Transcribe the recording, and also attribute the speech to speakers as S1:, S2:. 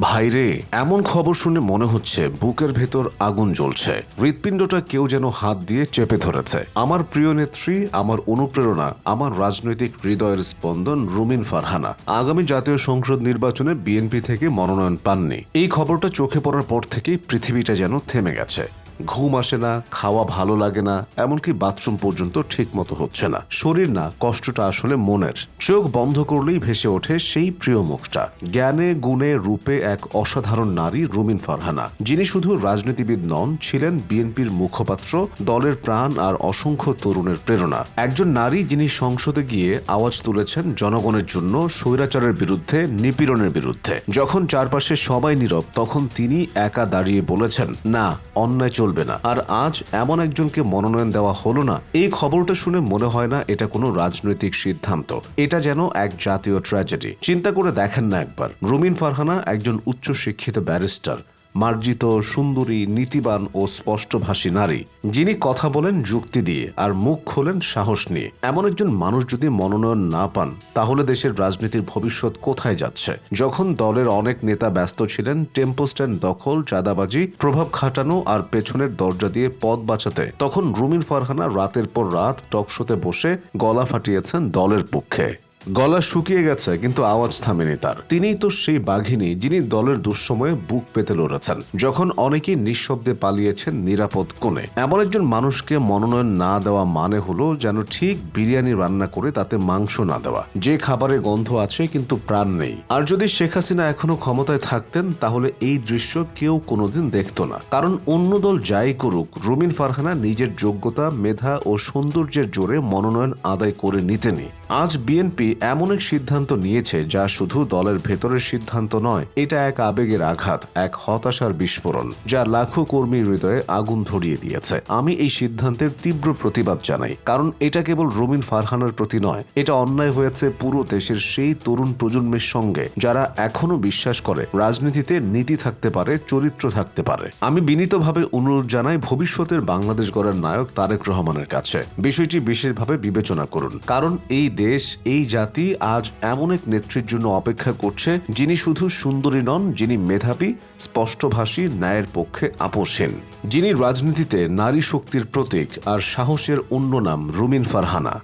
S1: ভাইরে, এমন খবর শুনে মনে হচ্ছে বুকের ভেতর আগুন জ্বলছে। হৃৎপিণ্ডটা কেউ যেন হাত দিয়ে চেপে ধরেছে। আমার প্রিয় নেত্রী, আমার অনুপ্রেরণা, আমার রাজনৈতিক হৃদয়ের স্পন্দন রুমিন ফারহানা। আগামী জাতীয় সংসদ নির্বাচনে বিএনপি থেকে মনোনয়ন পাননি। এই খবরটা চোখে পড়ার পর থেকেই পৃথিবীটা যেন থেমে গেছে। ঘুম আসে না, খাওয়া ভালো লাগে না, এমনকি বাথরুম পর্যন্ত ঠিক মতো হচ্ছে না। শরীর না, কষ্টটা আসলে মনের। চোখ বন্ধ করলেই ভেসে ওঠে সেই প্রিয় মুখটা। জ্ঞানে, গুণে, রূপে এক অসাধারণ নারী রুমিন ফারহানা, যিনি শুধু রাজনীতিবিদ নন, ছিলেন বিএনপির মুখপাত্র, দলের প্রাণ আর অসংখ্য তরুণের প্রেরণা। একজন নারী যিনি সংসদে গিয়ে আওয়াজ তুলেছেন জনগণের জন্য স্বৈরাচারের বিরুদ্ধে, নিপীড়নের বিরুদ্ধে। যখন চারপাশে সবাই নীরব, তখন তিনি একা দাঁড়িয়ে বলেছেন, না, অন্যায় চলবে না। আর আজ এমন একজনকে মনোনয়ন দেওয়া হলো না, এই খবরটা শুনে মনে হয় না এটা কোনো রাজনৈতিক সিদ্ধান্ত। এটা যেন এক জাতীয় ট্র্যাজেডি চিন্তা করে দেখেন না একবার। রুমিন ফারহানা একজন উচ্চ শিক্ষিত ব্যারিস্টার মার্জিত সুন্দরী, নীতিবান ও স্পষ্টভাষী নারী, যিনি কথা বলেন যুক্তি দিয়ে আর মুখ খোলেন সাহস নিয়ে। এমন একজন মানুষ যদি মনোনয়ন না পান, তাহলে দেশের রাজনীতির ভবিষ্যৎ কোথায় যাচ্ছে? যখন দলের অনেক নেতা ব্যস্ত ছিলেন, টেম্পো স্ট্যান্ড দখল, চাঁদাবাজি, প্রভাব খাটানো আর পেছনের দরজা দিয়ে পদ বাঁচাতে, তখন রুমিন ফারহানা রাতের পর রাত টকশোতে বসে গলা ফাটিয়েছেন দলের পক্ষে। গলা শুকিয়ে গেছে, কিন্তু আওয়াজ থামেনি তার। তিনিই তো সেই বাঘিনী যিনি দলের দুঃসময়ে বুক পেতে লড়েছেন, যখন অনেকেই নিঃশব্দে পালিয়েছেন নিরাপদ কোণে। এমন একজন মানুষকে মনোনয়ন না দেওয়া মানে হলো যেন ঠিক বিরিয়ানি রান্না করে তাতে মাংস না দেওয়া। যে খাবারে গন্ধ আছে, কিন্তু প্রাণ নেই। আর যদি শেখ হাসিনা এখনও ক্ষমতায় থাকতেন, তাহলে এই দৃশ্য কেউ কোনোদিন দেখতো না। কারণ অন্য দল যাই করুক, রুমিন ফারহানা নিজের যোগ্যতা, মেধা ও সৌন্দর্যের জোরে মনোনয়ন আদায় করে নিতেনি। আজ বিএনপি এমন এক সিদ্ধান্ত নিয়েছে যা শুধু দলের ভেতরের সিদ্ধান্ত নয়, এটা এক আবেগের আঘাত, এক হতাশার বিস্ফোরণ, যা লাখো কর্মীর হৃদয়ে আগুন ধরিয়ে দিয়েছে। আমি এই সিদ্ধান্তের তীব্র প্রতিবাদ জানাই, কারণ এটা কেবল রুমিন ফারহানার প্রতি নয়, এটা অন্যায় হয়েছে পুরো দেশের সেই তরুণ প্রজন্মের সঙ্গে, যারা এখনও বিশ্বাস করে রাজনীতিতে নীতি থাকতে পারে, চরিত্র থাকতে পারে। আমি বিনীতভাবে অনুরোধ জানাই ভবিষ্যতের বাংলাদেশ গড়ার নায়ক তারেক রহমানের কাছে। বিষয়টি বিশেষভাবে বিবেচনা করুন, কারণ এই দেশ, এই জাতি আজ এমন এক নেত্রীর জন্য অপেক্ষা করছে যিনি শুধু সুন্দরী নন, যিনি মেধাবী, স্পষ্টভাষী, ন্যায়ের পক্ষে আপোষহীন। যিনি রাজনীতিতে নারী শক্তির প্রতীক আর সাহসের অন্য নাম রুমিন ফারহানা।